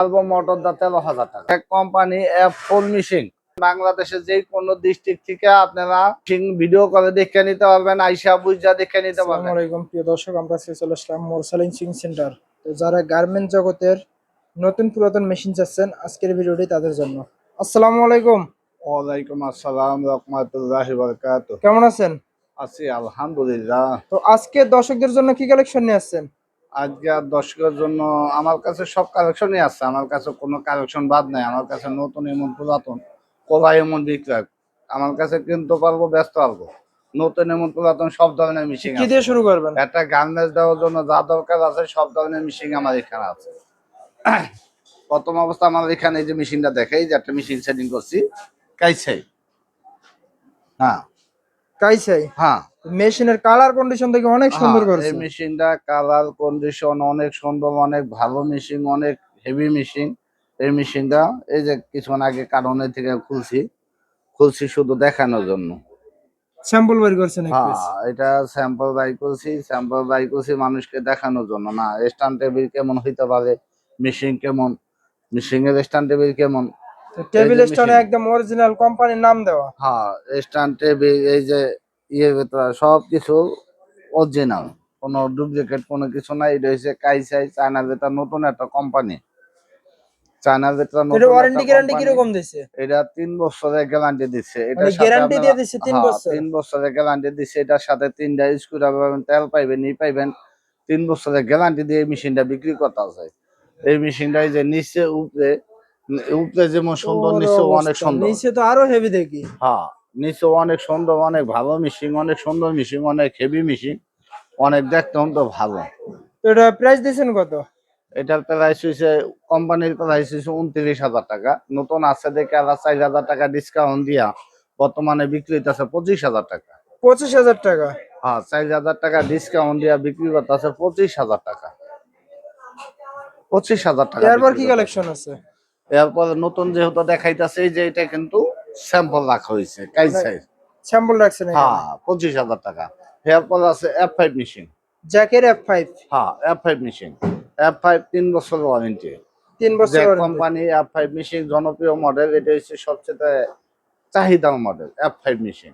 Album motor দা তেরো হাজার টাকা। এক কোম্পানি অ্যাপ ফোর মিশিং বাংলাদেশের যে কোনো ডিস্ট্রিক্ট থেকে আপনারা ভিডিও করে দেখে নিতে পারবেন আইসা বুঝা দেখে নিতে পারবেন। আলাইকুম প্রিয় দর্শক আমরা চলে আসলাম মোরসালিং সিং সেন্টার তো যারা গার্মেন্ট জগতের নতুন পুরাতন মেশিন চাচ্ছেন আজকের ভিডিওটি তাদের জন্য। আসসালামু আলাইকুম। ওয়ালাইকুম আসসালাম রহমতুল্লাহ বরকাত কেমন আছেন? আছি আলহামদুলিল্লাহ। তো আজকে দর্শকদের জন্য কি কালেকশন নিয়ে আসছেন? আজকে আর দর্শকের জন্য আমার কাছে সব কালেকশনই আছে। আমার কাছে কোনো কালেকশন বাদ নাই। আমার কাছে নতুন এমন পুরাতন কোলা এমন বিক্রয়। আমার কাছে কিনতে পারব ব্যস্ত পারব। নতুন এমন পুরাতন সব ধরনের মিশিং কি দিয়ে শুরু করবেন? একটা গার্মেন্টস দেওয়ার জন্য যা দরকার আছে সব ধরনের মিশিং আমার এখানে আছে। প্রথম অবস্থা আমার এখানে এই যে মেশিনটা দেখাই যে একটা মেশিন সেটিং করছি। কাইছাই। হ্যাঁ। কাইছাই? হ্যাঁ। মেশিনের কালার কন্ডিশন থেকে অনেক সুন্দর করছে। এই মেশিনটা কালার কন্ডিশন অনেক সুন্দর অনেক ভালো মেশিন অনেক হেভি মেশিন এই মেশিনটা এই যে কিছুক্ষণ আগে কারণে থেকে খুলছি খুলছি শুধু দেখানোর জন্য। স্যাম্পল বের করছেন হ্যাঁ এটা স্যাম্পল বাই করছি স্যাম্পল বাই করছি মানুষকে দেখানোর জন্য। না স্ট্যান্ড টেবিল কেমন হইতে পারে মেশিন কেমন মেশিন এর স্ট্যান্ড টেবিল কেমন? Table machine। একদম অরিজিনাল কোম্পানির নাম দেওয়া। হ্যাঁ স্ট্যান্ড টেবিল এই যে ইয়ে সব কিছু অরিজিনাল কোনো ডুপ্লিকেট কোনো কিছু নাই। এটা হচ্ছে কাইসাই চায়নার ভেতর নতুন একটা কোম্পানি ভেতর এটা নতুন ওয়ারেন্টি গ্যারান্টি company। কীরকম দিছে? এটা তিন বছরের গ্যারান্টি দিচ্ছে এটা মানে guarantee দিয়ে দিচ্ছে তিন বছর? তিন বছরের গ্যারান্টি দিচ্ছে এটার সাথে তিনটা স্ক্রু পাবেন তেল পাইবেন ই পাইবেন। তিন বছরের গ্যারান্টি দিয়ে মেশিনটা বিক্রি করতে আছে। এই মেশিনটা এই যে নিচে উপরে উপরে যেমন সুন্দর নিচে অনেক সুন্দর। নিচে তো আরও হেভি দেখি। হ্যাঁ। নিচে অনেক সুন্দর অনেক ভালো মিশিং অনেক সুন্দর মিশিং অনেক হেভি মিশিং অনেক দেখতে তো ভালো। এটা প্রাইস দিয়েছেন কত? এটার প্রাইস হয়েছে কোম্পানির প্রাইস হয়েছে উনত্রিশ হাজার টাকা। নতুন আছে দেখে আবার চার হাজার টাকা ডিসকাউন্ট দিয়া বর্তমানে বিক্রি হইতেছে পঁচিশ হাজার টাকা। পঁচিশ হাজার টাকা? হ্যাঁ চার হাজার টাকা ডিসকাউন্ট দিয়া বিক্রি করতেছে পঁচিশ হাজার টাকা। পঁচিশ হাজার টাকা এরপর কি কালেকশন আছে? এরপর নতুন যেহেতু দেখাইতেছে এই যে এটা কিন্তু স্যাম্পল রাখা হয়েছে কাই সাইজ। স্যাম্পল রাখছেন হ্যাঁ পঁচিশ হাজার টাকা। এরপর আছে এফ ফাইভ মেশিন জ্যাকের এফ ফাইভ হ্যাঁ F five machine F five তিন বছর ওয়ারেন্টি তিন বছর। কোম্পানি এফ ফাইভ মেশিন জনপ্রিয় মডেল এটা হচ্ছে সবচেয়ে চাহিদার মডেল এফ ফাইভ মেশিন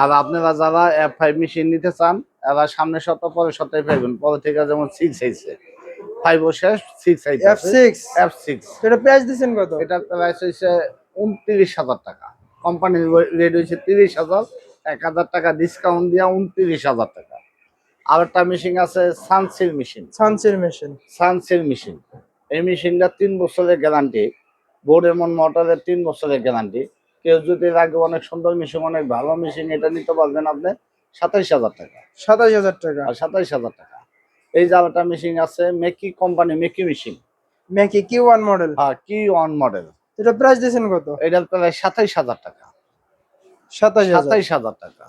আর আপনারা যারা এফ ফাইভ মেশিন নিতে চান এরা সামনে সপ্তাহ পরে সপ্তাহে পাইবেন। পরে থেকে যেমন সিক্স আইছে ফাইভ ও শেষ six F six F six এটা প্রাইস দিচ্ছেন কত? এটার প্রাইস হচ্ছে উনত্রিশ হাজার টাকা। কোম্পানির রেট হচ্ছে তিরিশ হাজার এক হাজার টাকা ডিসকাউন্ট দিয়া উনত্রিশ হাজার টাকা। আর একটা মেশিন আছে সানসিল মেশিন সানসির মেশিন সানসিল মেশিন এই মেশিনটা তিন বছরের গ্যারান্টি বোর্ড এমন মোটরের তিন বছরের গ্যারান্টি কেউ যদি লাগে অনেক সুন্দর মেশিন অনেক ভালো মেশিন এটা নিতে পারবেন আপনি সাতাইশ হাজার টাকা। সাতাইশ হাজার টাকা। আর সাতাইশ হাজার টাকা। এই যে আরেকটা মেশিন আছে মেকি কোম্পানি মেকি মেশিন মেকি কি ওয়ান মডেল হ্যাঁ কি ওয়ান মডেল এটা প্রাইস দিচ্ছেন কত? এটা প্রায় সাতাইশ হাজার টাকা। সাতাশ সাতাইশ হাজার টাকা।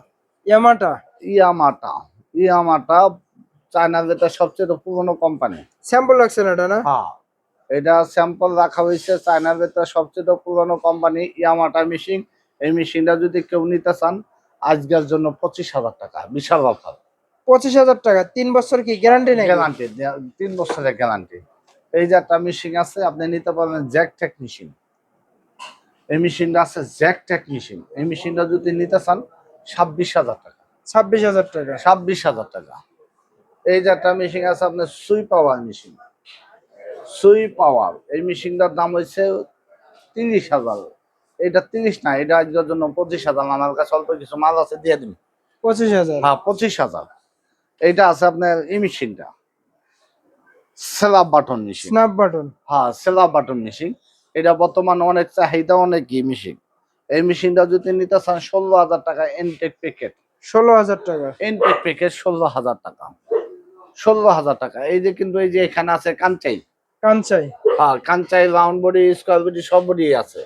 ইয়ামাটা ইয়ামাটা ইয়ামাটা চায়নার যেটা সবচেয়ে পুরনো কোম্পানি স্যাম্পল রাখছেন এটা না? হ্যাঁ। এটা স্যাম্পল রাখা হয়েছে চায়নার ভেতরে সবচেয়ে পুরনো কোম্পানি ইয়ামাটা মেশিন এই মেশিনটা যদি কেউ নিতে চান আজকের জন্য পঁচিশ হাজার টাকা বিশাল অফার। পঁচিশ হাজার টাকা তিন বছর কি গ্যারান্টি নেই গ্যারান্টি তিন বছরের গ্যারান্টি এই যে একটা মেশিন আছে আপনি নিতে পারবেন জ্যাক টেক মেশিন এই মেশিনটা আছে জ্যাক টেক মেশিন। এই মেশিনটা যদি নিতে চান ছাব্বিশ হাজার টাকা। ছাব্বিশ হাজার টাকা। ছাব্বিশ হাজার টাকা। এই যে একটা মেশিন আছে আপনার সুই পাওয়ার মেশিন। সুই পাওয়ার। এই মেশিনটার দাম হচ্ছে তিরিশ হাজার। এটা তিরিশ না এটা আজকের জন্য পঁচিশ হাজার। আমার কাছে অল্প কিছু মাল আছে দিয়ে দিন। পঁচিশ হাজার। হ্যাঁ পঁচিশ হাজার। এইটা আছে আপনার এই মেশিনটা। সেলাপ বাটন মেশিন। Snap button. হ্যাঁ সেলাপ বাটন মেশিন। এটা বর্তমান অনেক চাহিদা অনেক কি মেশিন এই মেশিনটা যদি নিতে চান ষোলো হাজার টাকা এনটেক প্যাকেট ষোলো হাজার টাকা। এনটেক প্যাকেট ষোলো হাজার টাকা। ষোলো হাজার টাকা। এই যে কিন্তু এই যে এখানে আছে কাঞ্চাই। কাঞ্চাই। হ্যাঁ Kansai round body square body সব বডি আছে।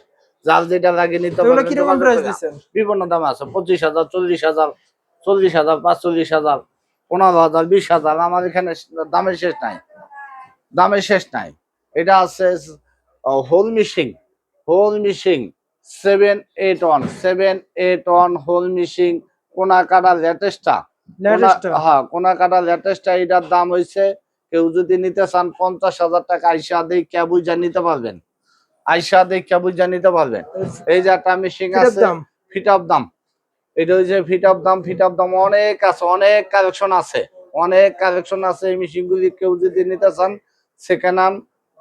যার যেটা লাগে নিতে পারবেন বিভিন্ন দাম আছে। পঁচিশ হাজার চল্লিশ হাজার চল্লিশ হাজার পাঁচচল্লিশ হাজার পনেরো হাজার বিশ হাজার। আমার এখানে দামের শেষ নাই। দামের শেষ নাই। এটা আছে hole missing hole missing seven eight one seven eight one hole missing কোনা কাটা লেটেস্টটা লেটেস্ট হ্যাঁ কোনা কাটা লেটেস্টটা এটার দাম হয়েছে কেউ যদি নিতে চান পঞ্চাশ হাজার টাকা আইসা দেখে বুঝা নিতে পারবেন। আইসা দেখে বুঝা নিতে পারবেন। এই যে একটা মিশিং আছে ফিট অফ দাম। এটা হচ্ছে feed off the arm feed off the arm অনেক আছে অনেক কালেকশন আছে অনেক কালেকশন আছে এই মেশিন গুলি কেউ যদি নিতে চান হ্যান্ড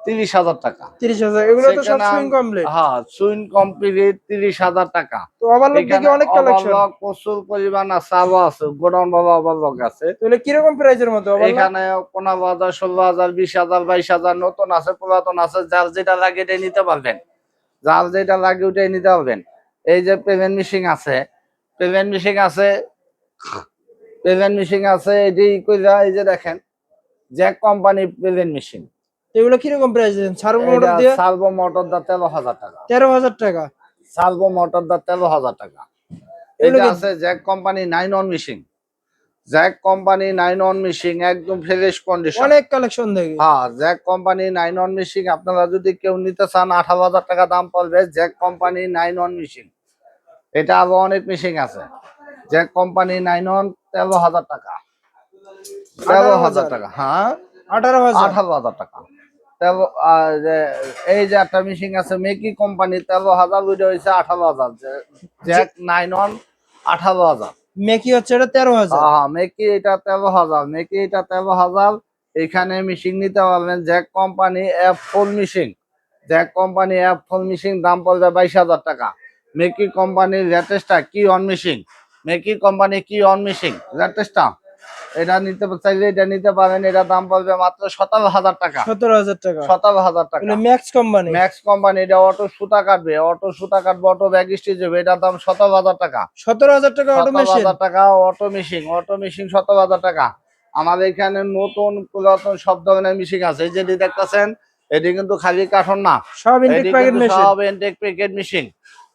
তিরিশ হাজার টাকা। তিরিশ হাজার এগুলো তো সব সুইং কমপ্লিট হ্যাঁ সুইন কমপ্লিট তিরিশ হাজার টাকা। তো ওভারলোড এখানে দেখে অনেক কালেকশন overlock প্রচুর পরিমাণ আছে আরও আছে গোডাউন বাবা ওভারলক আছে। তাহলে কীরকম প্রাইজের মধ্যে এখানে পনেরো হাজার ষোলো হাজার বিশ হাজার বাইশ হাজার নতুন আছে পুরাতন আছে যার যেটা লাগে এটাই নিতে পারবেন। যার যেটা লাগে ওটাই নিতে পারবেন। এই যে পেমেন্ট মেশিন আছে পেমেন্ট মেশিন আছে পেমেন্ট মেশিন আছে এটি কইরা এই যে দেখেন জ্যাক কোম্পানি পেমেন্ট মেশিন এগুলো কীরকম প্রাইস দিচ্ছেন সার্ভো মোটর দিয়ে? সার্ভো মোটর দা তেরো হাজার টাকা। তেরো হাজার টাকা। সার্ভো মোটর দা তেরো হাজার টাকা। এটা আছে Jack company nine on machine Jack company nine on machine একদম ফ্রেশ কন্ডিশন অনেক কালেকশন দেখি। হ্যাঁ Jack company nine on machine আপনারা যদি কেউ নিতে চান আঠারো হাজার টাকা দাম পড়বে Jack company nine on machine এটা আরও অনেক মেশিন আছে। জ্যাক কোম্পানি নাইন অন তেরো হাজার টাকা। তেরো হাজার টাকা হ্যাঁ। আঠারো হাজার। আঠারো হাজার টাকা। এই যে একটা মেশিন আছে মেকি কোম্পানি তেরো হাজার ওইটা হয়েছে আঠারো হাজার। জ্যাক নাইন অন আঠারো হাজার। মেকি হচ্ছে এটা তেরো হাজার। হ্যাঁ মেকি এটা তেরো হাজার। মেকি এটা তেরো হাজার। এখানে মেশিন নিতে পারবেন Jack company F four machine Jack company F four machine দাম পড়বে বাইশ হাজার টাকা। মেকি কোম্পানির লেটেস্টটা কি অন মেশিন মেকি কোম্পানি কি অন মেশিন লেটেস্টটা এটা নিতে চাইলে এটা নিতে পারেন এটা দাম পড়বে মাত্র সতেরো হাজার টাকা। সতেরো হাজার টাকা। সতেরো হাজার টাকা। Max company? ম্যাক্স কোম্পানি এটা অটো সুতা কাটবে অটো সুতা কাটবে অটো ব্যাগ স্টিচ হবে এটার দাম সতেরো হাজার টাকা। সতেরো হাজার টাকা অটো হাজার টাকা অটো মেশিন অটো মেশিন সতেরো হাজার টাকা। আমাদের এখানে নতুন পুরাতন সব ধরনের মেশিন আছে এই যেটি দেখতেছেন এটি কিন্তু খালি কাঠন না। সব ইনটেক প্যাকেট মেশিন সব ইনটেক প্যাকেট মেশিন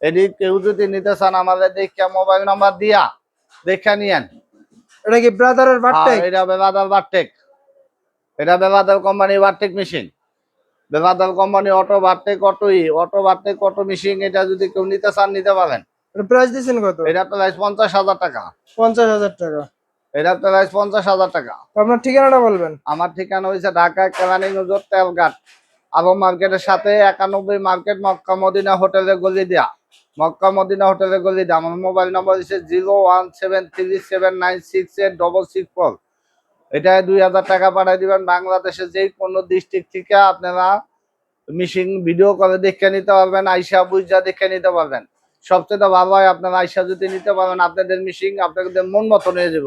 এটি কেউ যদি নিতে চান আমাদের দেখে মোবাইল নাম্বার দিয়া দেখে নিয়েন। এটা কি ব্রাদারের আর বাটটেক এটা বেবাদাল বারটেক এটা বেবাদাল কোম্পানি বারটেক মেশিন বেবাদাল কোম্পানি অটো বারটেক অটো ই অটো বারটেক অটো মেশিন এটা যদি কেউ নিতে চান নিতে পারেন। প্রাইস দিচ্ছেন কত? এটা প্রাইস পঞ্চাশ হাজার টাকা। পঞ্চাশ হাজার টাকা। এটা প্রাইস পঞ্চাশ হাজার টাকা। আপনার ঠিকানাটা বলবেন। আমার ঠিকানা হয়েছে ঢাকা কেরানি নজর তেলঘাট। আবু মার্কেটের সাথে একানব্বই মার্কেট মক্কা মদিনা হোটেলে গলি দেয়া। মক্কা মদিনা হোটেলে গলি দেয়া আমার মোবাইল নম্বর হচ্ছে zero one seven three seven nine six eight double six four. এটায় দুই হাজার টাকা পাঠিয়ে দিবেন। বাংলাদেশের যে কোনো ডিস্ট্রিক্ট থেকে আপনারা মিশিং ভিডিও করে দেখে নিতে পারবেন, আইসা বুঝা দেখে নিতে পারবেন। সবচেয়ে ভালো হয় আপনারা আইসা যদি নিতে পারবেন আপনাদের মিশিং আপনাদের মন মতো নিয়ে যাব।